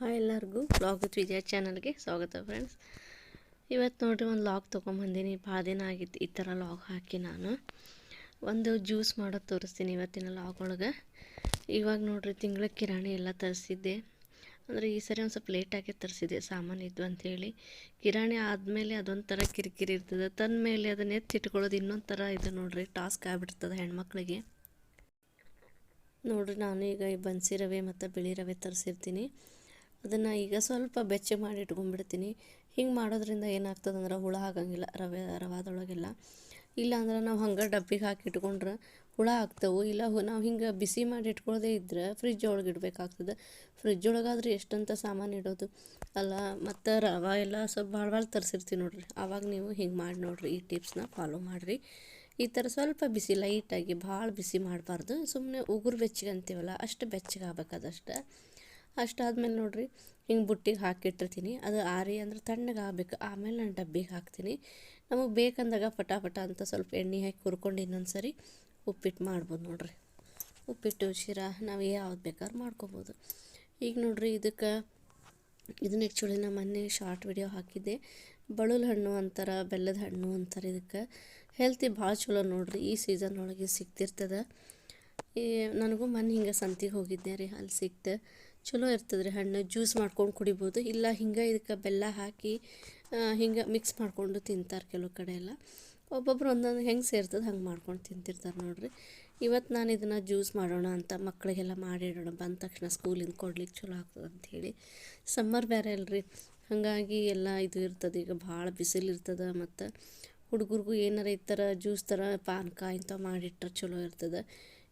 Hi ಎಲ್ಲರಿಗೂ. Blog with ವಿಜಯ ಚಾನಲ್ಗೆ ಸ್ವಾಗತ ಫ್ರೆಂಡ್ಸ್ ಇವತ್ತು ನೋಡಿರಿ ಒಂದು ಲಾಗ್ ತೊಗೊಂಬಂದೀನಿ. ಭಾಳ ದಿನ ಆಗಿತ್ತು ಈ ಥರ ಲಾಗ್ ಹಾಕಿ ನಾನು. ಒಂದು ಜ್ಯೂಸ್ ಮಾಡೋದು ತೋರಿಸ್ತೀನಿ ಇವತ್ತಿನ ಲಾಗ್ ಒಳಗೆ. ಇವಾಗ ನೋಡಿರಿ ತಿಂಗಳ ಕಿರಾಣಿ ಎಲ್ಲ ತರಿಸಿದ್ದೆ. ಅಂದರೆ ಈ ಸರಿ ಒಂದು ಸ್ವಲ್ಪ ಲೇಟಾಗಿ ತರಿಸಿದ್ದೆ ಸಾಮಾನು ಇದ್ದು ಅಂಥೇಳಿ ಕಿರಾಣಿ ಆದಮೇಲೆ ಅದೊಂಥರ ಕಿರಿಕಿರಿ ಇರ್ತದೆ. ತಂದ ಮೇಲೆ ಅದನ್ನ ಎತ್ತಿಟ್ಕೊಳ್ಳೋದು ಇನ್ನೊಂದು ಥರ ಇದು ನೋಡಿರಿ ಟಾಸ್ಕ್ ಆಗಿಬಿಡ್ತದೆ ಹೆಣ್ಮಕ್ಳಿಗೆ. ನೋಡಿರಿ ನಾನು ಈಗ ಬನ್ಸಿ ರವೆ ಮತ್ತು ಬಿಳಿ ರವೆ ತರಿಸಿರ್ತೀನಿ. ಅದನ್ನು ಈಗ ಸ್ವಲ್ಪ ಬೆಚ್ಚ ಮಾಡಿ ಇಟ್ಕೊಂಡ್ಬಿಡ್ತೀನಿ. ಹಿಂಗೆ ಮಾಡೋದ್ರಿಂದ ಏನಾಗ್ತದಂದ್ರೆ ಹುಳ ಆಗಂಗಿಲ್ಲ, ರವೆ, ರವಾದೊಳಗೆಲ್ಲ. ಇಲ್ಲ ಅಂದ್ರೆ ನಾವು ಹಂಗೆ ಡಬ್ಬಿಗೆ ಹಾಕಿ ಇಟ್ಕೊಂಡ್ರೆ ಹುಳ ಆಗ್ತವೆ. ಇಲ್ಲ ನಾವು ಹಿಂಗೆ ಬಿಸಿ ಮಾಡಿ ಇಟ್ಕೊಳ್ಳೋದೇ ಇದ್ರೆ ಫ್ರಿಜ್ ಒಳಗೆ ಇಡಬೇಕಾಗ್ತದೆ. ಫ್ರಿಜ್ ಒಳಗಾದ್ರೆ ಎಷ್ಟಂತ ಸಾಮಾನು ಇಡೋದು? ಅಲ್ಲ, ಮತ್ತು ರವೆ ಎಲ್ಲ ಸ್ವಲ್ಪ ಭಾಳ ಭಾಳ ತರಿಸಿರ್ತೀವಿ ನೋಡಿರಿ. ಆವಾಗ ನೀವು ಹಿಂಗೆ ಮಾಡಿ ನೋಡಿರಿ, ಈ ಟಿಪ್ಸ್ನ ಫಾಲೋ ಮಾಡಿರಿ. ಈ ಥರ ಸ್ವಲ್ಪ ಬಿಸಿ ಲೈಟಾಗಿ ಭಾಳ ಬಿಸಿ ಮಾಡಬಾರ್ದು. ಸುಮ್ಮನೆ ಉಗುರು ಬೆಚ್ಚಗೆ ಅಂತೀವಲ್ಲ, ಅಷ್ಟು ಬೆಚ್ಚಗೆ ಆಗ್ಬೇಕದಷ್ಟು ಅಷ್ಟಾದ್ಮೇಲೆ ನೋಡಿರಿ, ಹಿಂಗೆ ಬುಟ್ಟಿಗೆ ಹಾಕಿಟ್ಟಿರ್ತೀನಿ. ಅದು ಆರಿ ಅಂದ್ರೆ ತಣ್ಣಗೆ ಆಗ್ಬೇಕು. ಆಮೇಲೆ ನಾನು ಡಬ್ಬಿಗೆ ಹಾಕ್ತೀನಿ. ನಮಗೆ ಬೇಕಂದಾಗ ಪಟ ಪಟ ಅಂತ ಸ್ವಲ್ಪ ಎಣ್ಣೆ ಹಾಕಿ ಹುರ್ಕೊಂಡು ಇನ್ನೊಂದು ಸರಿ ಉಪ್ಪಿಟ್ಟು ಮಾಡ್ಬೋದು ನೋಡಿರಿ. ಉಪ್ಪಿಟ್ಟು, ಶಿರಾ, ನಾವು ಯಾವ್ದು ಬೇಕಾದ್ರೂ ಮಾಡ್ಕೊಬೋದು. ಈಗ ನೋಡ್ರಿ ಇದಕ್ಕೆ, ಇದನ್ನ ಆ್ಯಕ್ಚುಲಿ ನಾನು ಮೊನ್ನೆ ಶಾರ್ಟ್ ವಿಡಿಯೋ ಹಾಕಿದ್ದೆ. ಬಳುಲ್ ಹಣ್ಣು ಅಂತಾರೆ, ಬೆಲ್ಲದ ಹಣ್ಣು ಅಂತಾರೆ ಇದಕ್ಕೆ. ಹೆಲ್ತಿ ಭಾಳ ಚಲೋ ನೋಡಿರಿ. ಈ ಸೀಸನ್ ಒಳಗೆ ಸಿಗ್ತಿರ್ತದೆ. ಈ ನನಗೂ ಮೊನ್ನೆ ಹಿಂಗೆ ಸಂತಿಗೆ ಹೋಗಿದ್ದೆ ರೀ. ಅಲ್ಲಿ ಸಿಕ್ತು. ಚಲೋ ಇರ್ತದೆ ರೀ ಹಣ್ಣು, ಜ್ಯೂಸ್ ಮಾಡ್ಕೊಂಡು ಕುಡಿಬೋದು. ಇಲ್ಲ ಹಿಂಗೆ ಇದಕ್ಕೆ ಬೆಲ್ಲ ಹಾಕಿ ಹಿಂಗೆ ಮಿಕ್ಸ್ ಮಾಡಿಕೊಂಡು ತಿಂತಾರೆ ಕೆಲವು ಕಡೆ ಎಲ್ಲ. ಒಬ್ಬೊಬ್ರು ಒಂದೊಂದು ಹೆಂಗೆ ಸೇರ್ತದೆ ಹಂಗೆ ಮಾಡ್ಕೊಂಡು ತಿಂತಿರ್ತಾರೆ ನೋಡಿರಿ. ಇವತ್ತು ನಾನು ಇದನ್ನು ಜ್ಯೂಸ್ ಮಾಡೋಣ ಅಂತ ಮಕ್ಕಳಿಗೆಲ್ಲ ಮಾಡಿಡೋಣ, ಬಂದ ತಕ್ಷಣ ಸ್ಕೂಲಿಂದ ಕೊಡ್ಲಿಕ್ಕೆ ಚಲೋ ಆಗ್ತದೆ ಅಂಥೇಳಿ ಸಮ್ಮರ್ ಬೇರೆ ಅಲ್ರಿ. ಹಾಗಾಗಿ ಎಲ್ಲ ಇದು ಇರ್ತದೆ, ಈಗ ಭಾಳ ಬಿಸಿಲು ಇರ್ತದೆ ಮತ್ತು ಹುಡುಗರಿಗೂ ಏನಾರ ಈ ಥರ ಜ್ಯೂಸ್ ಥರ ಪಾನಕ ಇಂಥವು ಮಾಡಿಟ್ರೆ ಚಲೋ ಇರ್ತದೆ.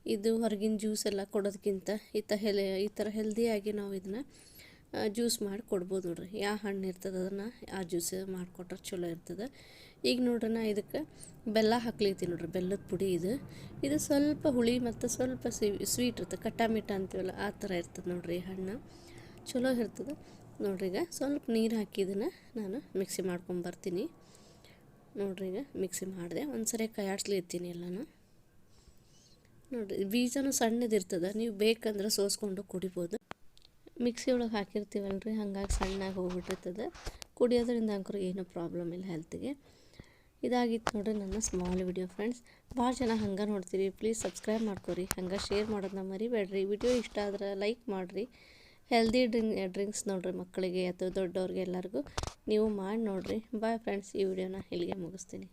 ಇದು ಹೊರಗಿನ ಜ್ಯೂಸ್ ಎಲ್ಲ ಕೊಡೋದಕ್ಕಿಂತ ಈ ತ ಹೆಲೆ, ಈ ಥರ ಹೆಲ್ದಿಯಾಗಿ ನಾವು ಇದನ್ನು ಜ್ಯೂಸ್ ಮಾಡಿ ಕೊಡ್ಬೋದು ನೋಡ್ರಿ. ಯಾವ ಹಣ್ಣು ಇರ್ತದೆ ಅದನ್ನು ಆ ಜ್ಯೂಸ್ ಮಾಡಿಕೊಟ್ರೆ ಚಲೋ ಇರ್ತದೆ. ಈಗ ನೋಡ್ರಿ ನಾ ಇದಕ್ಕೆ ಬೆಲ್ಲ ಹಾಕ್ಲಿತ್ತೀನಿ ನೋಡ್ರಿ, ಬೆಲ್ಲದ ಪುಡಿ ಇದು. ಇದು ಸ್ವಲ್ಪ ಹುಳಿ ಮತ್ತು ಸ್ವಲ್ಪ ಸ್ವೀಟ್ ಇರ್ತದೆ, ಕಟ್ಟ ಅಂತೀವಲ್ಲ ಆ ಥರ ಇರ್ತದೆ ನೋಡ್ರಿ ಹಣ್ಣು. ಚಲೋ ಇರ್ತದೆ. ನೋಡ್ರಿ ಈಗ ಸ್ವಲ್ಪ ನೀರು ಹಾಕಿ ಇದನ್ನು ನಾನು ಮಿಕ್ಸಿ ಮಾಡ್ಕೊಂಬರ್ತೀನಿ ನೋಡ್ರಿ ಈಗ ಮಿಕ್ಸಿ ಮಾಡಿದೆ. ಒಂದು ಸರಿ ಕೈಯಾಡ್ಸ್ಲಿತ್ತೀನಿ ಎಲ್ಲನೂ. ನೋಡಿರಿ ಬೀಜನೂ ಸಣ್ಣದಿರ್ತದೆ, ನೀವು ಬೇಕಂದ್ರೆ ಸೋಸ್ಕೊಂಡು ಕುಡಿಬೋದು. ಮಿಕ್ಸಿ ಒಳಗೆ ಹಾಕಿರ್ತೀವಲ್ರಿ, ಹಾಗಾಗಿ ಸಣ್ಣಾಗಿ ಹೋಗ್ಬಿಟ್ಟಿರ್ತದೆ. ಕುಡಿಯೋದ್ರಿಂದ ಅಂಕರು ಏನೂ ಪ್ರಾಬ್ಲಮ್ ಇಲ್ಲ ಹೆಲ್ತಿಗೆ. ಇದಾಗಿತ್ತು ನೋಡಿರಿ ನನ್ನ ಸ್ಮಾಲ್ ವಿಡಿಯೋ ಫ್ರೆಂಡ್ಸ್. ಭಾಳ ಜನ ಹಂಗೆ ನೋಡ್ತೀರಿ, ಪ್ಲೀಸ್ ಸಬ್ಸ್ಕ್ರೈಬ್ ಮಾಡ್ಕೊರಿ, ಹಂಗೆ ಶೇರ್ ಮಾಡೋದನ್ನ ಮರಿಬೇಡ್ರಿ. ವಿಡಿಯೋ ಇಷ್ಟ ಆದ್ರೆ ಲೈಕ್ ಮಾಡಿರಿ. ಹೆಲ್ದಿ ಡ್ರಿಂಕ್, ಡ್ರಿಂಕ್ಸ್ ನೋಡಿರಿ ಮಕ್ಕಳಿಗೆ ಅಥವಾ ದೊಡ್ಡವ್ರಿಗೆ ಎಲ್ಲರಿಗೂ. ನೀವು ಮಾಡಿ ನೋಡಿರಿ. ಬಾಯ್ ಫ್ರೆಂಡ್ಸ್, ಈ ವಿಡಿಯೋನ ಇಲ್ಲಿಗೆ ಮುಗಿಸ್ತೀನಿ.